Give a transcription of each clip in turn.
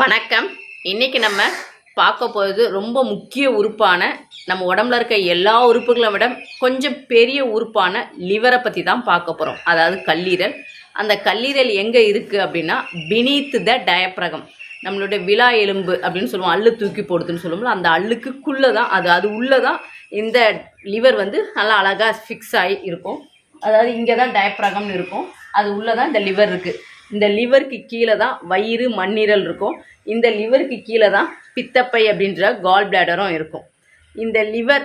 வணக்கம். இன்னைக்கு நம்ம பார்க்க போகிறது ரொம்ப முக்கிய உறுப்பான நம்ம உடம்புல இருக்க எல்லா உறுப்புகளை விட கொஞ்சம் பெரிய உறுப்பான லிவரை பற்றி தான் பார்க்க போகிறோம் அதாவது கல்லீரல். அந்த கல்லீரல் எங்கே இருக்குது அப்படின்னா பினீத் த டயப்ரகம் நம்மளுடைய விழா எலும்பு அப்படின்னு சொல்லுவோம். அள்ளு தூக்கி போடுதுன்னு சொல்லுவோம்ல அந்த அள்ளுக்குள்ளே தான் அது அது உள்ளே தான் இந்த லிவர் வந்து நல்லா அழகாக ஃபிக்ஸ் ஆகி இருக்கும். அதாவது இங்கே தான் டயப்ரகம்னு இருக்கும். அது உள்ளே தான் இந்த லிவர் இருக்குது இந்த லிவருக்கு கீழே தான் வயிறு மண்ணீரல் இருக்கும். இந்த லிவருக்கு கீழே தான் பித்தப்பை அப்படின்ற கால் பிளாடரும் இருக்கும். இந்த லிவர்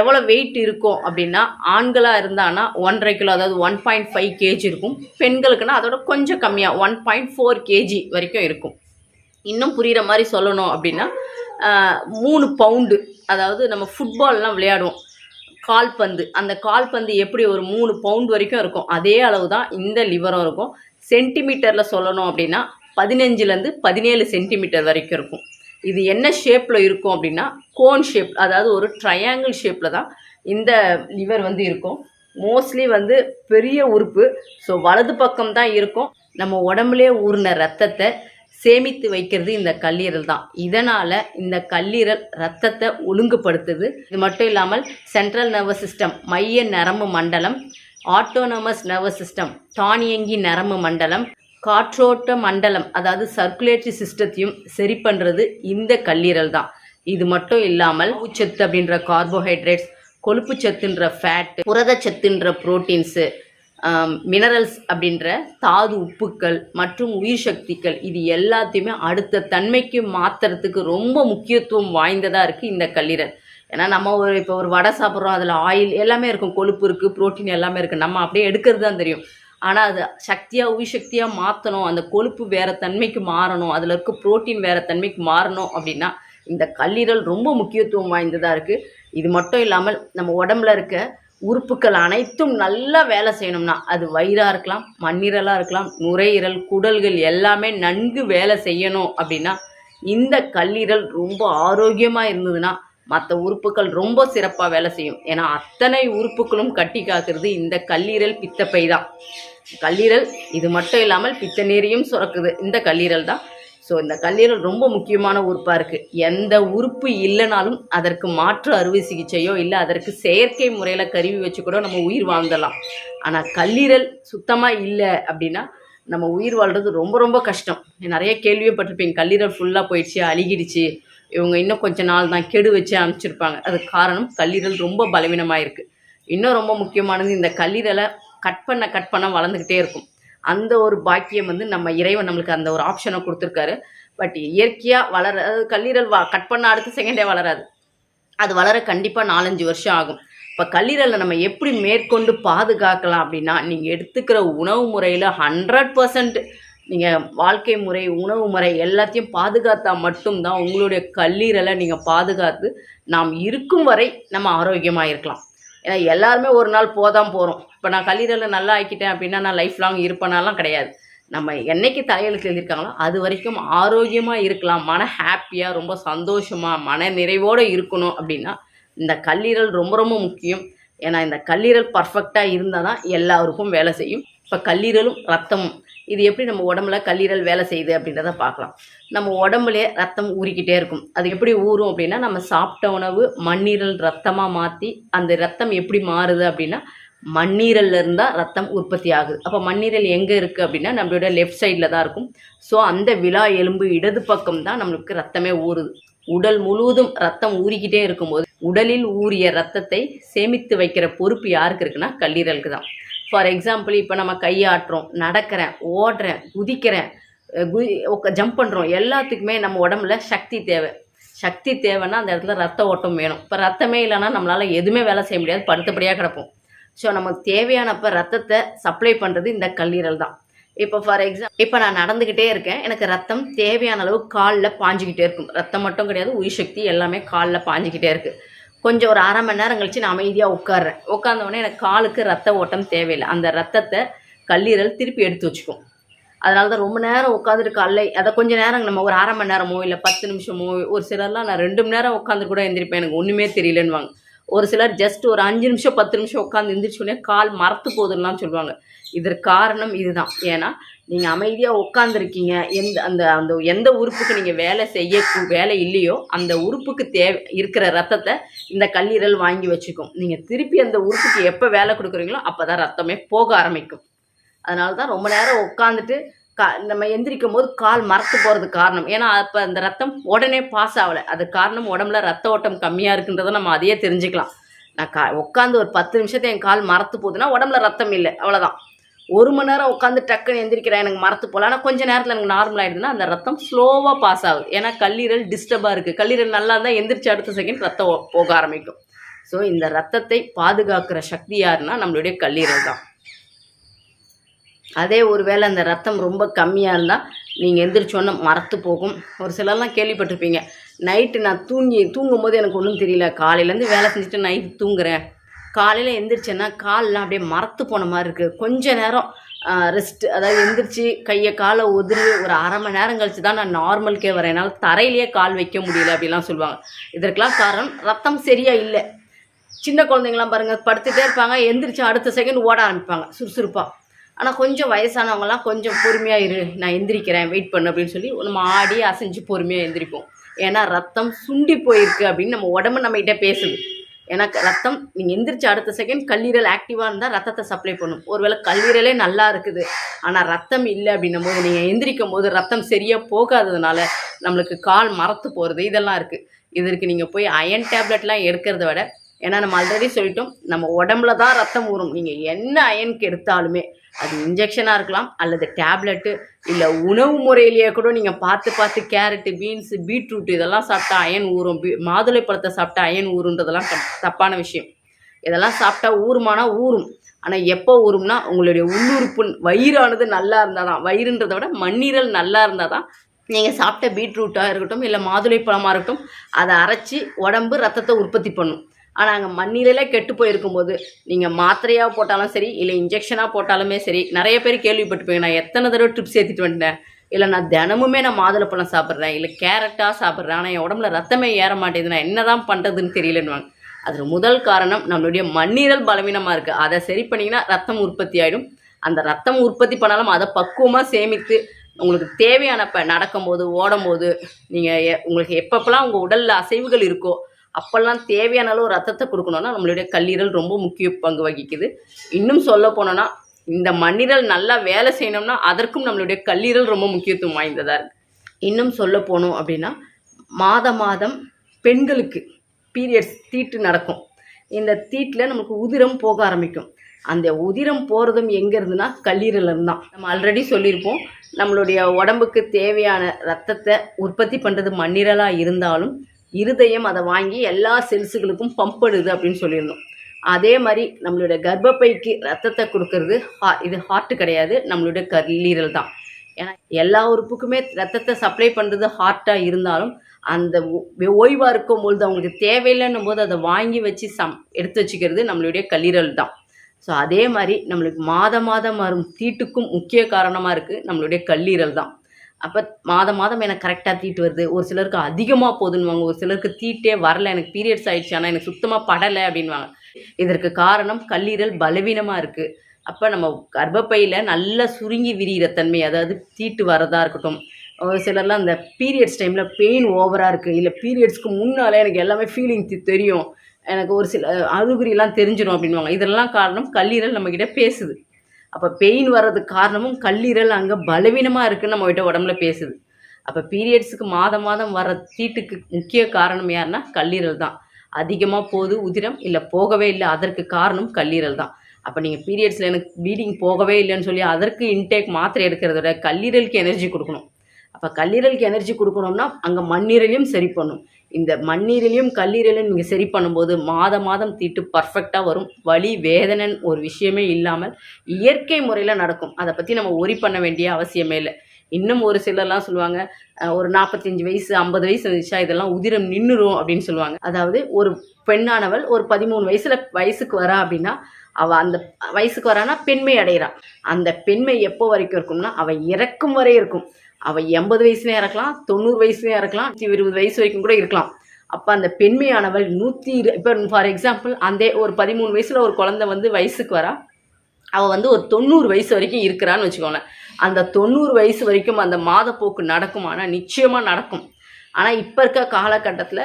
எவ்வளோ வெயிட் இருக்கும் அப்படின்னா ஆண்களாக இருந்தான்னா ஒன்றரை கிலோ அதாவது ஒன் பாயிண்ட் ஃபைவ் கேஜி இருக்கும். பெண்களுக்குன்னா அதோட கொஞ்சம் கம்மியாக ஒன் பாயிண்ட் ஃபோர் கேஜி வரைக்கும் இருக்கும். இன்னும் புரிகிற மாதிரி சொல்லணும் அப்படின்னா மூணு பவுண்டு அதாவது நம்ம ஃபுட்பால்லாம் விளையாடுவோம். கால்பந்து. அந்த கால்பந்து எப்படி ஒரு மூணு பவுண்ட் வரைக்கும் இருக்கும்? அதே அளவு தான் இந்த லிவரும் இருக்கும். சென்டிமீட்டரில் சொல்லணும் அப்படின்னா பதினஞ்சுலேருந்து பதினேழு சென்டிமீட்டர் வரைக்கும் இருக்கும். இது என்ன ஷேப்பில் இருக்கும் அப்படின்னா கோன் ஷேப் அதாவது ஒரு ட்ரையாங்கிள் ஷேப்பில் தான் இந்த லிவர் வந்து இருக்கும். மோஸ்ட்லி வந்து பெரிய உறுப்பு ஸோ வலது பக்கம் தான் இருக்கும். நம்ம உடம்புலே ஊறின ரத்தத்தை சேமித்து வைக்கிறது இந்த கல்லீரல் தான். இதனால் இந்த கல்லீரல் ரத்தத்தை ஒழுங்குபடுத்துது. இது மட்டும் இல்லாமல் சென்ட்ரல் நர்வஸ் சிஸ்டம் மைய நரம்பு மண்டலம் ஆட்டோனமஸ் நர்வஸ் சிஸ்டம் தானியங்கி நரம்பு மண்டலம் காற்றோட்ட மண்டலம் அதாவது சர்க்குலேட்டரி சிஸ்டத்தையும் சரி பண்ணுறது இந்த கல்லீரல் தான். இது மட்டும் இல்லாமல் உச்சத்து அப்படின்ற கார்போஹைட்ரேட்ஸ் கொழுப்பு சத்துன்ற ஃபேட் புரதச்சத்துன்ற புரோட்டீன்ஸு மினரல்ஸ் அப்படின்ற தாது உப்புக்கள் மற்றும் உயிர் சக்திகள் இது எல்லாத்தையுமே அடுத்த தன்மைக்கு மாற்றுறதுக்கு ரொம்ப முக்கியத்துவம் வாய்ந்ததாக இருக்குது இந்த கல்லீரல். ஏன்னா நம்ம ஒரு இப்போ ஒரு வடை சாப்பிட்றோம் அதில் ஆயில் எல்லாமே இருக்கும். கொழுப்பு இருக்குது புரோட்டீன் எல்லாமே இருக்குது நம்ம அப்படியே எடுக்கிறது தான் தெரியும். ஆனால் அது சக்தியாக உயிர்சக்தியாக மாற்றணும் அந்த கொழுப்பு வேறு தன்மைக்கு மாறணும். அதில் இருக்க ப்ரோட்டீன் வேறு தன்மைக்கு மாறணும் அப்படின்னா இந்த கல்லீரல் ரொம்ப முக்கியத்துவம் வாய்ந்ததாக இருக்குது இது மட்டும் இல்லாமல் நம்ம உடம்புல இருக்க உறுப்புகள் அனைத்தும் நல்லா வேலை செய்யணும்னா அது வயிறாக இருக்கலாம் மண்ணீரலாக இருக்கலாம் நுரையீரல் குடல்கள் எல்லாமே நன்கு வேலை செய்யணும் அப்படின்னா இந்த கல்லீரல் ரொம்ப ஆரோக்கியமாக இருந்ததுன்னா மற்ற உறுப்புகள் ரொம்ப சிறப்பாக வேலை செய்யும். ஏன்னா அத்தனை உறுப்புகளும் கட்டி காக்கிறது இந்த கல்லீரல் பித்தப்பை தான். கல்லீரல் இது மட்டும் இல்லாமல் பித்த நீரையும் சுரக்குது. இந்த கல்லீரல் தான். ஸோ இந்த கல்லீரல் ரொம்ப முக்கியமான உறுப்பாக இருக்குது எந்த உறுப்பு இல்லைனாலும் அதற்கு மாற்று அறுவை சிகிச்சையோ இல்லை அதற்கு செயற்கை முறையில் கருவி வச்சு கூட நம்ம உயிர் வாழ்ந்தலாம். ஆனால் கல்லீரல் சுத்தமாக இல்லை அப்படின்னா நம்ம உயிர் வாழ்கிறது ரொம்ப ரொம்ப கஷ்டம். நிறைய கேள்விப்பட்டிருப்பீங்க கல்லீரல் ஃபுல்லாக போயிடுச்சு அழுகிடுச்சு. இவங்க இன்னும் கொஞ்ச நாள் தான் கெடு வச்சு அனுப்பிச்சிருப்பாங்க. அதுக்கு காரணம் கல்லீரல் ரொம்ப பலவீனமாக இருக்குது இன்னும் ரொம்ப முக்கியமானது இந்த கல்லீரலை கட் பண்ண கட் பண்ண வளர்ந்துக்கிட்டே இருக்கும். அந்த ஒரு பாக்கியம் வந்து நம்ம இறைவன் நம்மளுக்கு அந்த ஒரு ஆப்ஷனை கொடுத்துருக்காரு. பட் இயற்கையாக வளர அதாவது கல்லீரல் வா கட் பண்ண அடுத்த செகண்டே வளராது. அது வளர கண்டிப்பாக நாலஞ்சு வருஷம் ஆகும். இப்போ கல்லீரலை நம்ம எப்படி மேற்கொண்டு பாதுகாக்கலாம் அப்படின்னா நீங்கள் எடுத்துக்கிற உணவு முறையில் ஹண்ட்ரட் பர்சன்ட் நீங்கள் வாழ்க்கை முறை உணவு முறை எல்லாத்தையும் பாதுகாத்தா மட்டும்தான் உங்களுடைய கல்லீரலை நீங்கள் பாதுகாத்து நாம் இருக்கும் வரை நம்ம ஆரோக்கியமாக இருக்கலாம். ஏன்னா எல்லாருமே ஒரு நாள் போதான் போகிறோம் இப்போ நான் கல்லீரலை நல்லா ஆக்கிட்டேன் அப்படின்னா நான் லைஃப் லாங் இருப்பேனாலாம் கிடையாது. நம்ம என்னைக்கு தலையெழுத்து எழுதியிருக்காங்களோ அது வரைக்கும் ஆரோக்கியமாக இருக்கலாம். மன ஹாப்பியாக ரொம்ப சந்தோஷமாக மன நிறைவோடு இருக்கணும் அப்படின்னா இந்த கல்லீரல் ரொம்ப ரொம்ப முக்கியம். ஏன்னா இந்த கல்லீரல் பர்ஃபெக்டாக இருந்தால் தான் எல்லாருக்கும் வேலை செய்யும். இப்போ கல்லீரலும் ரத்தமும். இது எப்படி நம்ம உடம்புல கல்லீரல் வேலை செய்யுது அப்படின்றத பார்க்கலாம். நம்ம உடம்புலே ரத்தம் ஊறிக்கிட்டே இருக்கும். அது எப்படி ஊறும் அப்படின்னா நம்ம சாப்பிட்ட உணவு மண்ணீரல் ரத்தமாக மாற்றி அந்த ரத்தம் எப்படி மாறுது அப்படின்னா மண்ணீரல்ல இருந்தால் ரத்தம் உற்பத்தி ஆகுது. அப்போ மண்ணீரல் எங்கே இருக்குது அப்படின்னா நம்மளோட லெஃப்ட் சைடில் தான் இருக்கும். ஸோ அந்த விழா எலும்பு இடது பக்கம் தான் நம்மளுக்கு ரத்தமே ஊறுது. உடல் முழுவதும் ரத்தம் ஊறிக்கிட்டே இருக்கும்போது உடலில் ஊறிய ரத்தத்தை சேமித்து வைக்கிற பொறுப்பு யாருக்கு இருக்குன்னா கல்லீரலுக்கு தான். ஃபார் எக்ஸாம்பிள் இப்போ நம்ம கையாட்டுறோம் நடக்கிறேன் ஓடுறேன் குதிக்கிறேன் குதி ஜம்ப் பண்ணுறோம் எல்லாத்துக்குமே நம்ம உடம்புல சக்தி தேவை. சக்தி தேவைன்னா அந்த இடத்துல ரத்த ஓட்டம் வேணும். இப்போ ரத்தமே இல்லைன்னா நம்மளால் எதுவுமே வேலை செய்ய முடியாது. படுத்தபடியாக கிடப்போம். ஸோ நமக்கு தேவையானப்ப ரத்தத்தை சப்ளை பண்ணுறது இந்த கல்லீரல் தான். இப்போ ஃபார் எக்ஸாம்பிள் இப்போ நான் நடந்துக்கிட்டே இருக்கேன். எனக்கு ரத்தம் தேவையான அளவு காலில் பாஞ்சிக்கிட்டே இருக்கும். ரத்தம் மட்டும் கிடையாது உயிர் சக்தி எல்லாமே காலில் பாஞ்சிக்கிட்டே இருக்குது கொஞ்சம் ஒரு அரை மணி நேரம் கழிச்சு நான் அமைதியாக உட்காடுறேன் உட்காந்தவொடனே எனக்கு காலுக்கு ரத்த ஓட்டம் தேவையில்லை. அந்த ரத்தத்தை கல்லீரல் திருப்பி எடுத்து வச்சுக்கும். அதனால தான் ரொம்ப நேரம் உட்காந்துட்டு காலைல அதை கொஞ்சம் நேரம் நம்ம ஒரு அரை மணி நேரமோ இல்லை பத்து நிமிஷமோ ஒரு சிலர்லாம் நான் ரெண்டு மணி நேரம் உட்காந்து கூட எந்திரிப்பேன். எனக்கு ஒன்றுமே தெரியலன்னுவாங்க. ஒரு சிலர் ஜஸ்ட் ஒரு அஞ்சு நிமிஷம் பத்து நிமிஷம் உட்காந்து எந்திரிச்சோடனே கால் மரத்து போகுதுலாம் சொல்லுவாங்க. இதற்கு காரணம் இதுதான். ஏன்னா நீங்கள் அமைதியாக உட்காந்துருக்கீங்க எந்த அந்த அந்த எந்த உறுப்புக்கு நீங்கள் வேலை செய்ய வேலை இல்லையோ அந்த உறுப்புக்கு தேவை இருக்கிற ரத்தத்தை இந்த கல்லீரல் வாங்கி வச்சுக்கும். நீங்கள் திருப்பி அந்த உறுப்புக்கு எப்போ வேலை கொடுக்குறீங்களோ அப்போ தான் ரத்தமே போக ஆரம்பிக்கும். அதனால தான் ரொம்ப நேரம் உட்காந்துட்டு கா நம்ம எந்திரிக்கும் போது கால் மறத்து போகிறது காரணம். ஏன்னா அப்போ அந்த ரத்தம் உடனே பாஸ் ஆகலை. அது காரணம் உடம்புல ரத்த ஓட்டம் கம்மியாக இருக்குன்றதை நம்ம அதையே தெரிஞ்சுக்கலாம். நான் கா உட்காந்து ஒரு பத்து நிமிஷத்தை என் கால் மறத்து போகுதுன்னா உடம்புல ரத்தம் இல்லை. அவ்வளோதான் ஒரு மணி நேரம் உட்காந்து டக்குன்னு எந்திரிக்கிறேன் எனக்கு மறத்து போகல. ஆனால் கொஞ்சம் நேரத்தில் எனக்கு நார்மல் ஆகிடுதுன்னா அந்த ரத்தம் ஸ்லோவாக பாஸ் ஆகுது. ஏன்னா கல்லீரல் டிஸ்டர்பாக இருக்குது கல்லீரல் நல்லா இருந்தால் எந்திரிச்சு அடுத்த செகண்ட் ரத்தம் போக ஆரம்பிக்கும். ஸோ இந்த ரத்தத்தை பாதுகாக்கிற சக்தி யாருன்னா நம்மளுடைய கல்லீரல் தான். அதே ஒருவேளை அந்த ரத்தம் ரொம்ப கம்மியாக இருந்தால் நீங்கள் எந்திரிச்சோன்னே மரத்து போகும். ஒரு சிலர்லாம் கேள்விப்பட்டிருப்பீங்க. நைட்டு நான் தூங்கி தூங்கும்போது எனக்கு ஒன்றும் தெரியல. காலையிலேருந்து வேலை செஞ்சுட்டு நைட்டு தூங்குறேன். காலையில் எந்திரிச்சேன்னா கால்லாம் அப்படியே மரத்து போன மாதிரி இருக்குது கொஞ்ச நேரம் ரெஸ்ட் அதாவது எந்திரிச்சு கையை காலை உதிரி ஒரு அரை மணி நேரம் கழிச்சு தான் நான் நார்மலுக்கே வரேன். என்னால் தரையிலேயே கால் வைக்க முடியல அப்படிலாம் சொல்லுவாங்க. இதற்கெல்லாம் காரணம் ரத்தம் சரியாக இல்லை. சின்ன குழந்தைங்களாம் பாருங்கள் படுத்துகிட்டே இருப்பாங்க எந்திரிச்சு அடுத்த செகண்ட் ஓட ஆரம்பிப்பாங்க. சுறுசுறுப்பாக ஆனால் கொஞ்சம் வயசானவங்கலாம் கொஞ்சம் பொறுமையாக இரு நான் எந்திரிக்கிறேன் வெயிட் பண்ணு அப்படின்னு சொல்லி நம்ம ஆடி அசைஞ்சு பொறுமையாக எந்திரிப்போம். ஏன்னா ரத்தம் சுண்டி போயிருக்கு அப்படின்னு நம்ம உடம்பு நம்மகிட்ட பேசுது. ஏன்னா ரத்தம் நீங்கள் எந்திரிச்சு அடுத்த செகண்ட் கல்லீரல் ஆக்டிவாக இருந்தால் ரத்தத்தை சப்ளை பண்ணும். ஒருவேளை கல்லீரலே நல்லா இருக்குது. ஆனால் ரத்தம் இல்லை அப்படின்னும் போது நீங்கள் எந்திரிக்கும் போது ரத்தம் சரியாக போகாததுனால நம்மளுக்கு கால் மரத்து போகிறது இதெல்லாம் இருக்குது இதற்கு நீங்கள் போய் அயன் டேப்லெட்லாம் எடுக்கிறத விட ஏன்னா நம்ம ஆல்ரெடி சொல்லிட்டோம் நம்ம உடம்புல தான் ரத்தம் ஊறும். நீங்கள் என்ன அயனுக்கு எடுத்தாலுமே அது இன்ஜெக்ஷனாக இருக்கலாம் அல்லது டேப்லெட்டு இல்லை உணவு முறையிலேயே கூட நீங்கள் பார்த்து பார்த்து கேரட்டு பீன்ஸு பீட்ரூட் இதெல்லாம் சாப்பிட்டா அயன் ஊறும். பீ மாதுளை பழத்தை சாப்பிட்டா அயன் ஊறுன்றதெல்லாம் தப்பான விஷயம். இதெல்லாம் சாப்பிட்டா ஊறுமானா ஊறும். ஆனால் எப்போ ஊறும்னா உங்களுடைய உள்ளுறுப்பு வயிறானது நல்லா இருந்தால் தான் வயிறுன்றதை விட மண்ணீரல் நல்லா இருந்தால் தான் நீங்கள் சாப்பிட்ட பீட்ரூட்டாக இருக்கட்டும் இல்லை மாதுளை பழமாக இருக்கட்டும் அதை அரைச்சி உடம்பு ரத்தத்தை உற்பத்தி பண்ணும். ஆனால் அங்கே மண்ணீரலே கெட்டு போயிருக்கும்போது நீங்கள் மாத்திரையாக போட்டாலும் சரி இல்லை இன்ஜெக்ஷனாக போட்டாலுமே சரி நிறைய பேர் கேள்விப்பட்டுப்பீங்க நான் எத்தனை தடவை ட்ரிப்ஸ் ஏற்றிட்டு வந்துட்டேன்? இல்லை நான் தினமுமே நான் மாதுளப்பழம் சாப்பிட்றேன் இல்லை கேரட்டாக சாப்பிட்றேன் ஆனால் என் உடம்புல ரத்தமே ஏற மாட்டேங்குது நான் என்ன தான் பண்ணுறதுன்னு தெரியலன்னுவாங்க அதில் முதல் காரணம் நம்மளுடைய மண்ணீரல் பலவீனமாக இருக்குது அதை சரி பண்ணிங்கன்னா ரத்தம் உற்பத்தி ஆகிடும் அந்த ரத்தம் உற்பத்தி பண்ணாலும் அதை பக்குவமாக சேமித்து உங்களுக்கு தேவையானப்ப நடக்கும்போது ஓடும்போது நீங்கள் உங்களுக்கு எப்பப்பெல்லாம் உங்கள் உடலில் அசைவுகள் இருக்கோ அப்போல்லாம் தேவையான அளவு ரத்தத்தை கொடுக்கணும்னா நம்மளுடைய கல்லீரல் ரொம்ப முக்கிய பங்கு வகிக்குது. இன்னும் சொல்ல போனோன்னா இந்த மண்ணீரல் நல்லா வேலை செய்யணும்னா அதற்கும் நம்மளுடைய கல்லீரல் ரொம்ப முக்கியத்துவம் வாய்ந்ததாக இருக்குது இன்னும் சொல்ல போனோம் அப்படின்னா மாத மாதம் பெண்களுக்கு பீரியட்ஸ் தீட்டு நடக்கும். இந்த தீட்டில் நமக்கு உதிரம் போக ஆரம்பிக்கும். அந்த உதிரம் போகிறதும் எங்கே இருந்துன்னா கல்லீரல் தான் நம்ம ஆல்ரெடி சொல்லியிருப்போம் நம்மளுடைய உடம்புக்கு தேவையான ரத்தத்தை உற்பத்தி பண்ணுறது மண்ணீரலாக இருந்தாலும் இருதயம் அதை வாங்கி எல்லா செல்ஸுகளுக்கும் பம்ப் பண்ணுது அப்படின்னு சொல்லியிருந்தோம். அதே மாதிரி நம்மளுடைய கர்ப்பப்பைக்கு ரத்தத்தை கொடுக்கறது ஹா- இது ஹார்ட் கிடையாது நம்மளுடைய கல்லீரல் தான். ஏன்னா எல்லா உறுப்புக்குமே ரத்தத்தை சப்ளை பண்ணுறது ஹார்ட்டாக இருந்தாலும் அந்த ஒ- இருக்கும் பொழுது அவங்களுக்கு தேவையில்லைன்னும் போது அதை வாங்கி வச்சு சம் எடுத்து வச்சுக்கிறது நம்மளுடைய கல்லீரல் தான். ஸோ அதே மாதிரி நம்மளுக்கு மாத மாதம் வரும் தீட்டுக்கும் முக்கிய காரணமாக இருக்குது நம்மளுடைய கல்லீரல் தான். அப்போ மாதம் மாதம் எனக்கு கரெக்டாக தீட்டு வருது. ஒரு சிலருக்கு அதிகமாக போகுதுன்னுவாங்க ஒரு சிலருக்கு தீட்டே வரல. எனக்கு பீரியட்ஸ் ஆயிடுச்சு. ஆனால் எனக்கு சுத்தமாக படலை அப்படின்வாங்க இதற்கு காரணம் கல்லீரல் பலவீனமாக இருக்குது அப்போ நம்ம கர்ப்பப்பையில் நல்லா சுருங்கி விரிகிற தன்மை அதாவது தீட்டு வரதா இருக்கட்டும். ஒரு சிலர்லாம் அந்த பீரியட்ஸ் டைமில் பெயின் ஓவராக இருக்குது இல்லை பீரியட்ஸ்க்கு முன்னாலே எனக்கு எல்லாமே ஃபீலிங் தெரியும். எனக்கு ஒரு சில அறிகுறியெல்லாம் தெரிஞ்சிடும் அப்படின்வாங்க இதெல்லாம் காரணம் கல்லீரல் நம்மக்கிட்ட பேசுது. அப்போ பெயின் வர்றதுக்கு காரணமும் கல்லீரல் அங்கே பலவீனமாக இருக்குன்னு நம்ம கிட்ட உடம்புல பேசுது. அப்போ பீரியட்ஸுக்கு மாதம் மாதம் வர தீட்டுக்கு முக்கிய காரணம் யாருன்னா கல்லீரல் தான். அதிகமாக போகுது உதிரம் இல்லை போகவே இல்லை அதற்கு காரணம் கல்லீரல் தான். அப்போ நீங்கள் பீரியட்ஸில் எனக்கு ப்ளீடிங் போகவே இல்லைன்னு சொல்லி அதற்கு இன்டேக் மாத்திரை எடுக்கிறத விட கல்லீரலுக்கு எனர்ஜி கொடுக்கணும். அப்போ கல்லீரலுக்கு எனர்ஜி கொடுக்கணும்னா அங்கே மண்ணீரலையும் சரி பண்ணும். இந்த மண்ணீரலையும் கல்லீரலையும் நீங்கள் சரி பண்ணும்போது மாத மாதம் தீட்டு பர்ஃபெக்டாக வரும். வலி வேதனைன்னு ஒரு விஷயமே இல்லாமல் இயற்கை முறையில் நடக்கும். அதை பற்றி நம்ம ஒரி பண்ண வேண்டிய அவசியமே இல்லை. இன்னும் ஒரு சிலர்லாம் சொல்லுவாங்க ஒரு நாற்பத்தஞ்சு வயசு ஐம்பது வயசு இருந்துச்சா இதெல்லாம் உதிரம் நின்றுரும் அப்படின்னு சொல்லுவாங்க. அதாவது ஒரு பெண்ணானவள் ஒரு பதிமூணு வயசில் வயசுக்கு வரா அப்படின்னா அவள் அந்த வயசுக்கு வரானா பெண்மை அடைகிறான் அந்த பெண்மை எப்போ வரைக்கும் இருக்கும்னா அவள் இறக்கும் வரை இருக்கும். அவள் எண்பது வயசுலேயும் இறக்கலாம் தொண்ணூறு வயசுலேயும் இறக்கலாம் இருபது வயசு வரைக்கும் கூட இருக்கலாம். அப்போ அந்த பெண்மையானவள் நூற்றி இரு இப்போ ஃபார் எக்ஸாம்பிள் அந்த ஒரு பதிமூணு வயசில் ஒரு குழந்தை வந்து வயசுக்கு வரா அவள் வந்து ஒரு தொண்ணூறு வயசு வரைக்கும் இருக்கிறான்னு வச்சுக்கோங்களேன் அந்த தொண்ணூறு வயசு வரைக்கும் அந்த மாதப்போக்கு நடக்கும் ஆனால் நிச்சயமாக நடக்கும். ஆனால் இப்போ இருக்க காலகட்டத்தில்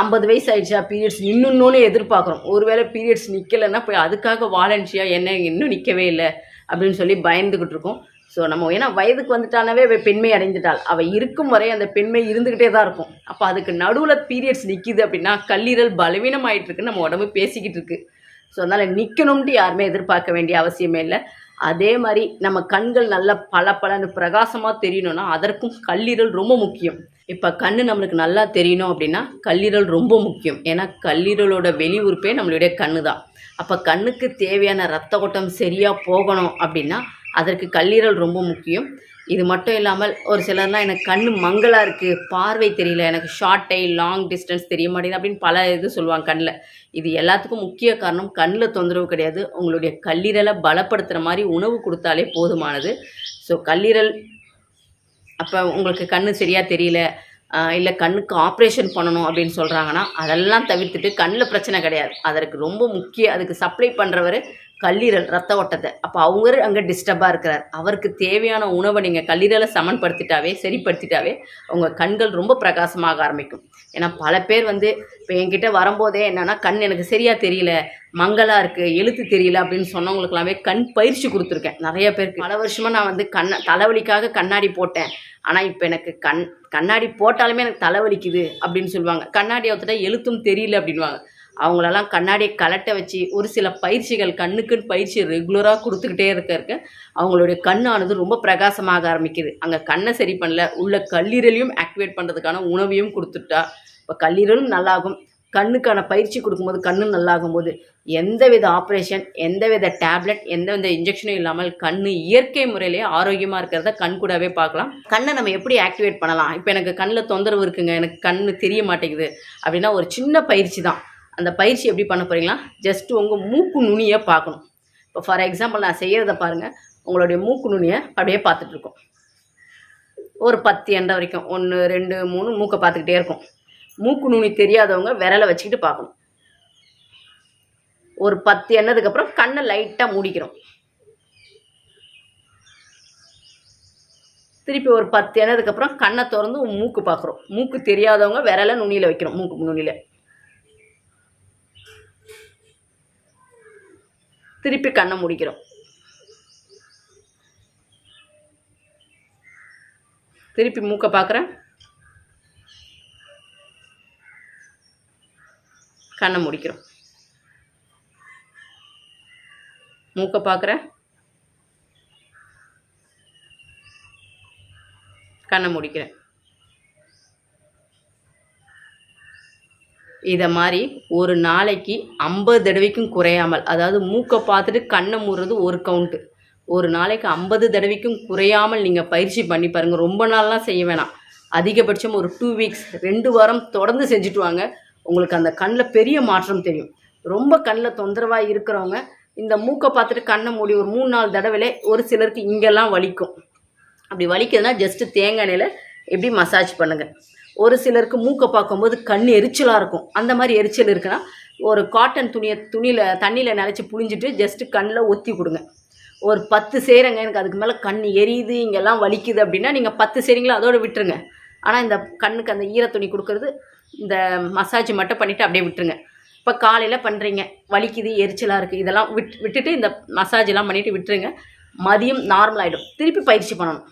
ஐம்பது வயசு ஆயிடுச்சா பீரியட்ஸ் இன்னொன்னு எதிர்பார்க்குறோம். ஒருவேளை பீரியட்ஸ் நிற்கலைன்னா போய் அதுக்காக வாலண்டியாக என்ன இன்னும் நிற்கவே இல்லை அப்படின்னு சொல்லி பயந்துக்கிட்டு இருக்கோம். ஸோ நம்ம ஏன்னா வயதுக்கு வந்துட்டானாவே அவள் பெண்மை அடைஞ்சிட்டாள் அவள் இருக்கும் வரை அந்த பெண்மை இருந்துக்கிட்டே தான் இருக்கும். அப்போ அதுக்கு நடுவில் பீரியட்ஸ் நிற்கிது அப்படின்னா கல்லீரல் பலவீனம் ஆகிட்டுருக்குன்னு நம்ம உடம்பு பேசிக்கிட்டு இருக்கு ஸோ அதனால் நிற்கணும்ட்டு யாருமே எதிர்பார்க்க வேண்டிய அவசியமே இல்லை. அதே மாதிரி நம்ம கண்கள் நல்ல பல பலன்னு பிரகாசமாக தெரியணும்னா அதற்கும் கல்லீரல் ரொம்ப முக்கியம். இப்போ கண் நம்மளுக்கு நல்லா தெரியணும் அப்படின்னா கல்லீரல் ரொம்ப முக்கியம். ஏன்னா கல்லீரலோட வெளி உறுப்பே நம்மளுடைய கண்ணு தான் அப்போ கண்ணுக்கு தேவையான ரத்த ஓட்டம் சரியாக போகணும் அப்படின்னா அதற்கு கல்லீரல் ரொம்ப முக்கியம். இது மட்டும் இல்லாமல் ஒரு சிலர்லாம் எனக்கு கண் மங்கலாக இருக்குது பார்வை தெரியல எனக்கு ஷார்ட் டை லாங் டிஸ்டன்ஸ் தெரிய மாட்டேங்குது அப்படின்னு பல இது சொல்லுவாங்க கண்ணில். இது எல்லாத்துக்கும் முக்கிய காரணம் கண்ணில் தொந்தரவு கிடையாது. உங்களுடைய கல்லீரலை பலப்படுத்துகிற மாதிரி உணவு கொடுத்தாலே போதுமானது. ஸோ கல்லீரல் அப்போ உங்களுக்கு கண் சரியாக தெரியல இல்லை கண்ணுக்கு ஆப்ரேஷன் பண்ணணும் அப்படின்னு சொல்கிறாங்கன்னா அதெல்லாம் தவிர்த்துட்டு கண்ணில் பிரச்சனை கிடையாது. அதற்கு ரொம்ப முக்கிய அதுக்கு சப்ளை பண்ணுறவர் கல்லீரல் ரத்த ஓட்டத்தை. அப்போ அவங்க அங்கே டிஸ்டர்பாக இருக்கிறார். அவருக்கு தேவையான உணவை நீங்கள் கல்லீரலை சமன்படுத்திட்டாவே சரிப்படுத்திட்டாவே உங்கள் கண்கள் ரொம்ப பிரகாசமாக ஆரம்பிக்கும். ஏன்னா பல பேர் வந்து இப்போ என்கிட்ட வரும்போதே என்னென்னா கண் எனக்கு சரியாக தெரியல மங்கலாக இருக்குது எழுத்து தெரியல அப்படின்னு சொன்னவங்களுக்குலாமே கண் பயிற்சி கொடுத்துருக்கேன். நிறைய பேருக்கு. பல வருஷமாக நான் வந்து கண்ண தலைவலிக்காக கண்ணாடி போட்டேன். ஆனால் இப்போ எனக்கு கண் கண்ணாடி போட்டாலுமே எனக்கு தலைவலிக்குது அப்படின்னு சொல்லுவாங்க. கண்ணாடி ஒருத்தட்ட எழுத்தும் தெரியல அப்படின்வாங்க அவங்களெல்லாம் கண்ணாடியை கலட்ட வச்சு ஒரு சில பயிற்சிகள் கண்ணுக்குன்னு பயிற்சி ரெகுலராக கொடுத்துக்கிட்டே இருக்க இருக்க அவங்களுடைய கண்ணானது ரொம்ப பிரகாசமாக ஆரம்பிக்குது. அங்கே கண்ணை சரி பண்ணல உள்ள கல்லீரலையும் ஆக்டிவேட் பண்ணுறதுக்கான உணவையும் கொடுத்துட்டா. இப்போ கல்லீரலும் நல்லாகும். கண்ணுக்கான பயிற்சி கொடுக்கும்போது கண்ணு நல்லாகும் போது எந்தவித ஆப்ரேஷன் எந்தவித டேப்லெட் எந்தவித இன்ஜெக்ஷனும் இல்லாமல் கண் இயற்கை முறையிலே ஆரோக்கியமாக இருக்கிறத கண் கூடவே பார்க்கலாம். கண்ணை நம்ம எப்படி ஆக்டிவேட் பண்ணலாம்? இப்போ எனக்கு கண்ணில் தொந்தரவு இருக்குங்க. எனக்கு கண் தெரிய மாட்டேங்குது. அப்படின்னா ஒரு சின்ன பயிற்சி தான். அந்த பயிற்சி எப்படி பண்ண போகிறீங்களா ஜஸ்ட் உங்கள் மூக்கு நுனியை பார்க்கணும். இப்போ ஃபார் எக்ஸாம்பிள் நான் செய்கிறத பாருங்கள் உங்களுடைய மூக்கு நுனியை அப்படியே பார்த்துட்ருக்கோம் ஒரு பத்து எண்ட வரைக்கும். ஒன்று ரெண்டு மூணு மூக்கை பார்த்துக்கிட்டே இருக்கும். மூக்கு நுனி தெரியாதவங்க விரலை வச்சுக்கிட்டு பார்க்கணும். ஒரு பத்து எண்ணதுக்கப்புறம் கண்ணை லைட்டாக மூடிக்கிறோம். திருப்பி ஒரு பத்து எண்ணதுக்கப்புறம் கண்ணை திறந்து மூக்கு பார்க்குறோம். மூக்கு தெரியாதவங்க விரலை நுனியில் வைக்கிறோம். மூக்கு நுனியில். திருப்பி கண்ணை முடிக்கிறோம். திருப்பி மூக்கை பார்க்குறேன். கண்ணை முடிக்கிறோம். மூக்கை பார்க்குறேன். கண்ணை முடிக்கிறேன். இதை மாதிரி ஒரு நாளைக்கு ஐம்பது தடவைக்கும் குறையாமல் அதாவது மூக்கை பார்த்துட்டு கண்ணை மூடுறது ஒரு கவுண்ட்டு ஒரு நாளைக்கு ஐம்பது தடவைக்கும் குறையாமல் நீங்கள் பயிற்சி பண்ணி பாருங்கள் ரொம்ப நாள்லாம் செய்ய வேணாம். அதிகபட்சம் ஒரு டூ வீக்ஸ் ரெண்டு வாரம் தொடர்ந்து செஞ்சுட்டு வாங்க உங்களுக்கு அந்த கண்ணில் பெரிய மாற்றம் தெரியும். ரொம்ப கண்ணில் தொந்தரவாக இருக்கிறவங்க இந்த மூக்கை பார்த்துட்டு கண்ணை மூடி ஒரு மூணு நாலு தடவையிலே ஒரு சிலருக்கு இங்கெல்லாம் வலிக்கும். அப்படி வலிக்குதுன்னா ஜஸ்ட்டு தேங்காய் எண்ணெயில் எப்படி மசாஜ் பண்ணுங்கள் ஒரு சிலருக்கு மூக்கை பார்க்கும்போது கண் எரிச்சலாக இருக்கும். அந்த மாதிரி எரிச்சல் இருக்குன்னா ஒரு காட்டன் துணியை துணியில் தண்ணியில் நினச்சி புழிஞ்சிட்டு ஜஸ்ட்டு கண்ணில் ஒத்தி கொடுங்க. ஒரு பத்து செய்கிறங்க எனக்கு அதுக்கு மேலே கண் எரியுது இங்கெல்லாம் வலிக்குது அப்படின்னா நீங்கள் பத்து செய்கிறீங்களோ அதோடு விட்டுருங்க. ஆனால் இந்த கண்ணுக்கு அந்த ஈரத்துணி கொடுக்கறது இந்த மசாஜ் மட்டும் பண்ணிவிட்டு அப்படியே விட்டுருங்க. இப்போ காலையில் பண்ணுறீங்க வலிக்குது எரிச்சலாக இருக்குது இதெல்லாம் விட் விட்டுட்டு இந்த மசாஜெலாம் பண்ணிவிட்டு விட்டுருங்க. மதியம் நார்மல் ஆகிடும் திருப்பி பயிற்சி பண்ணணும்.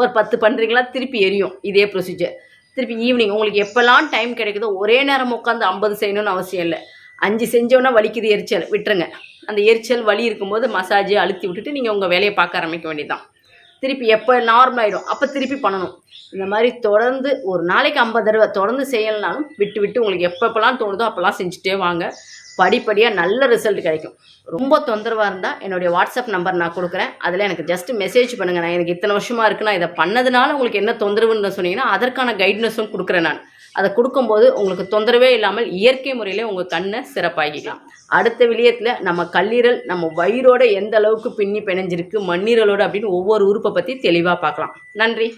ஒரு பத்து பண்ணுறீங்களா திருப்பி எரியும். இதே ப்ரொசீஜர் திருப்பி ஈவினிங் உங்களுக்கு எப்போல்லாம் டைம் கிடைக்குதோ ஒரே நேரம் உட்காந்து ஐம்பது செய்யணும்னு அவசியம் இல்லை. அஞ்சு செஞ்சோன்னா வலிக்குது எரிச்சல். விட்டுருங்க. அந்த எரிச்சல் வலி இருக்கும்போது மசாஜ் அழுத்தி விட்டுட்டு நீங்கள் உங்கள் வேலையை பார்க்க ஆரம்பிக்க வேண்டியதுதான். திருப்பி எப்போ நார்மல் ஆகிடும் அப்போ திருப்பி பண்ணணும். இந்த மாதிரி தொடர்ந்து ஒரு நாளைக்கு ஐம்பது தடவை தொடர்ந்து செய்யலைனாலும் விட்டு விட்டு உங்களுக்கு எப்பப்பெல்லாம் தோணுதோ அப்போல்லாம் செஞ்சுட்டே வாங்க. படிப்படியாக நல்ல ரிசல்ட் கிடைக்கும். ரொம்ப தொந்தரவாக இருந்தால் என்னுடைய வாட்ஸ்அப் நம்பர் நான் கொடுக்குறேன். அதில் எனக்கு ஜஸ்ட் மெசேஜ் பண்ணுங்கள் நான் எனக்கு இத்தனை வருஷமாக இருக்குன்னா இதை பண்ணதுனால உங்களுக்கு என்ன தொந்தரவுன்னு சொன்னீங்கன்னா அதற்கான கைட்னஸும் கொடுக்குறேன் நான். அதை கொடுக்கும்போது உங்களுக்கு தொந்தரவே இல்லாமல் இயற்கை முறையிலே உங்கள் கண்ணை சிறப்பாகிக்கலாம் அடுத்த விலியத்தில் நம்ம கல்லீரல் நம்ம வயிறோட எந்த அளவுக்கு பின்னி பிணைஞ்சிருக்கு மண்ணீரலோடு அப்படின்னு ஒவ்வொரு உறுப்பை பற்றி தெளிவாக பார்க்கலாம். நன்றி.